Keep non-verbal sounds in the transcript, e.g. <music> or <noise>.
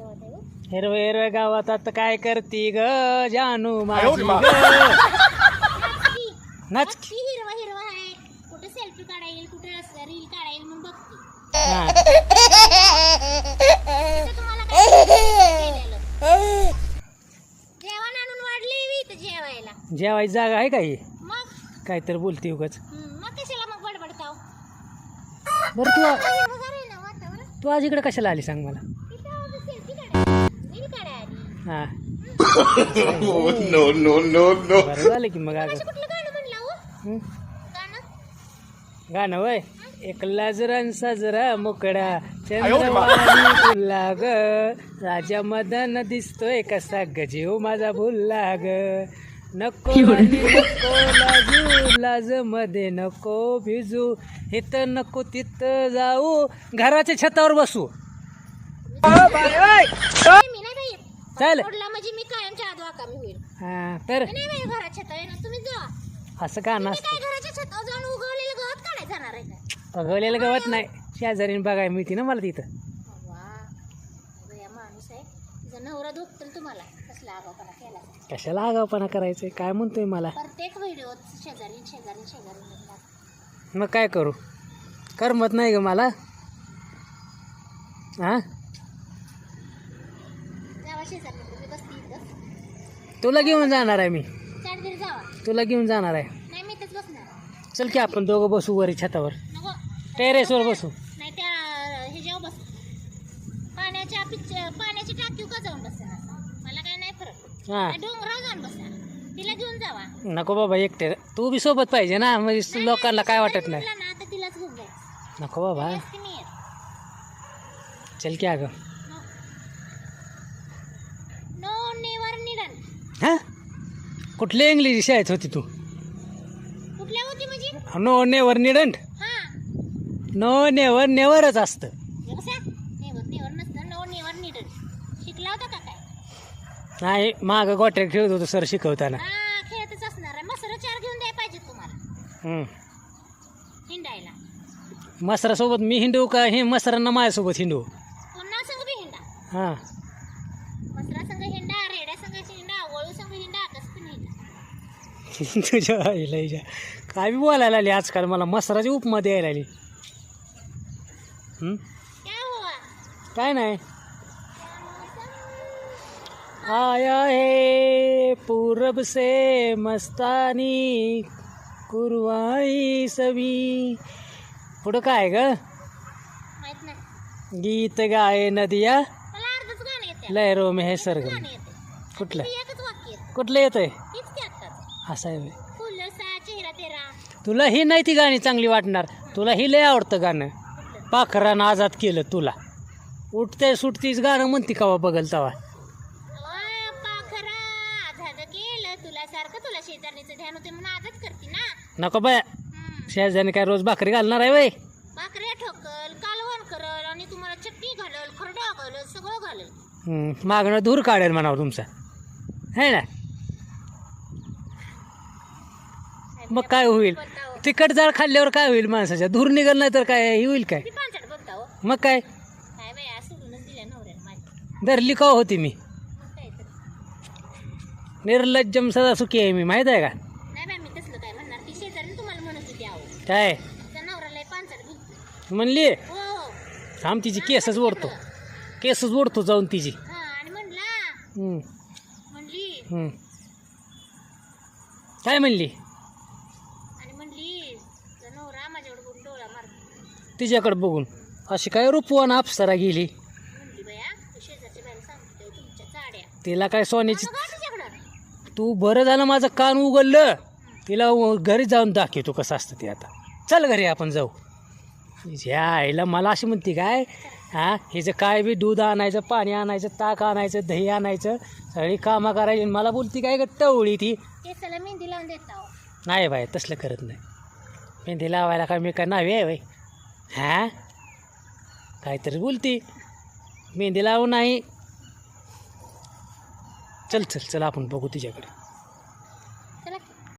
हो. हिरवं हिरव्या गावात आता काय करती ग जानू माझी ग? नाच हिरवा हिरवा आहे. कुठे सेल्फी काढा येईल कुठे रील काढा येईल म्हणून बघते. हा. तिथं तुम्हाला काय केलेलं? जेवण आणून वाढली मी इथं जेवायला. जेवायची जागा आहे का ही? मग? काय तर बोलती उगाच. हं, मग कशाला मग बडबडताव? बरं तू हिरवंगार आहे ना वातावरण. तू आज इकडे कशाला आली सांग मला? हा. No, no, no. बरं झालं की मग अगं असं कुठलं गाणं म्हणलं हो? हं? गाणं? गाणं वय एक लाजरान साजरा मोकळा. चंद्रवाणी फुलला ग राजा मदन दिसतोय कसा गजीव माझा भुलला ग नको राणी, नको लाजू लाजमध्ये नको भिजू. इथं नको तिथं जाऊ. घराच्या छतावर बसू. मी ओढला म्हणजे मी कायमच्या आदवा कामी होईल हा तर मी नाही बाई घराच्या छतावर येणार तुम्ही जा. असं का मी नसतं? काय घराच्या छतावर जाऊन उगवलेलं गवत काढायला जाणार आहे काय? बघवलेलं गवत नाही. शेजारीने बघायला मिळते ना मला तिथं. वा बया माणूस आहे. तिचा नवरा तुम्हाला. कसला आगावपणा केला कशाला आगावपणा करायचंय? काय म्हणतोय मला? प्रत्येक व्हिडिओ शेजारी शेजारी शेजारी म्हणतात. मग काय करू? करमत नाही ग मला. हा? बसती इथं. तुला घेऊन जाणार आहे मी. चार दिवस जावा. तुला घेऊन जाणार आहे. नाही मी इथंच बसणार. चल की आपण दोघं बसू वरी छतावर. नको. टेरेसवर बसू. नाही त्या ह्याच्यावर बस पाण्याच्या पिच पाण्याची टाकीव का जाऊन बसणार. मला काय नाही फरक. हा. त्या डोंगरावर जाऊन बसणार. तिला घेऊन जावा. नको बाबा एकटे. तू बी सोबत पाहिजे ना. म्हणजे लोकांना काय वाटत नाही. म्हटलं ना. आता तिलाच घेऊन जायचं. नको बाबा. असते मी येत चल की अगं नो नेवर निडन हा कुठल्या इंग्लिश शाळेत होती तू? कुठल्या होती म्हणजे? नो नेवर निडंट हा. नो नेवर नेवरच असतं. कसा नेवर नेवर नसतं. नो नेवर निडन शिकला होता का काय? नाही मागं गोट्या खेळत होतो सर शिकवताना. हा खेळतच असणार आहे. मसर चार घेऊन द्याय पाहिजे तुम्हाला. हम्म. हिंडायला. मसरासोबत मी हिंडू का हे मसरांना माझ्यासोबत हिंडू? पुन्हा संग बी हिंडा? हां मसरा संग हिंडा रेड्या संग हिंडा वळू संग हिंडा कसं पण हिंडा <laughs> तुझ्या आईला हिच्या. काय बी बोलायला आली आजकाल मला मसराची उपमा द्यायला आली हं? क्या नाही. आया है पूरब से मस्तानी कुरवाई सवी. पुढं काय ग? माहीत नाही. गीत गाये नदिया. मला अर्धच गाणं येते लहरो में है सरगम गाणं येते कुठलं? ते एकच वाक्य येतं कुठलं येतंय? असं आहे होय. फुलसा चेहरा तेरा. तुला ही नाही ती गाणी चांगली वाटणार. तुला ही लय आवडतं गाणं. पाखरानं आजाद केलं तुला. उठते सुटतीच गाणं म्हणती का बघल तवा. अ, पाखरा आझाद केलं तुला सारखं तुला शेजारणीचं ध्यान होते म्हणून आजच करते ना. नको बाय. हम्म. शेजारी काय रोज भाकरी घालणार आहे वय? भाकऱ्या ठोकल कालवण करल आणि तुम्हाला चटणी घालल खरडा घालल सगळं घालल. मागणं धूर काढेल म्हणावं तुमचा. है ना? मग काय होईल? तिखट जाळ खाल्ल्यावर काय होईल माणसाच्या? धूर निघल नाही तर काय? हे होईल काय? हो. मग काय? धरली का होती मी? निर्लज्जम सदा सुखी आहे मी माहीत आहे का? काय म्हणली? हो हो. थांब तिची केसच ओढतो. केसच ओढतो जाऊन तिची. हा हं, हं. काय म्हणली आणि म्हणली "तुझा नवरा माझ्याकडे बघून डोळा मारतो तिच्याकडे बघून. अशी काय रूपवान अप्सरा गेली. तिला काय सोन्याची तू बरं झालं माझं कान उघडलं. तिला घरी जाऊन दाखवतो कसं असतं ते आता. चल घरी आपण जाऊ. ह्या आईला मला अशी म्हणते काय? हा? हिचं काय बी दूध आणायचं पाणी आणायचं ताक आणायचं दही आणायचं सगळी कामं करायची. मला बोलती काय ग टवळी ती? मेहंदी लावून देता. नाही बाय तसलं करत नाही. मेहंदी लावायला काय मी काय नावे आहे बाई हा? काहीतरी बोलती. मेहंदी लावू नाही. चल चल चल आपण बघू तिच्याकडे.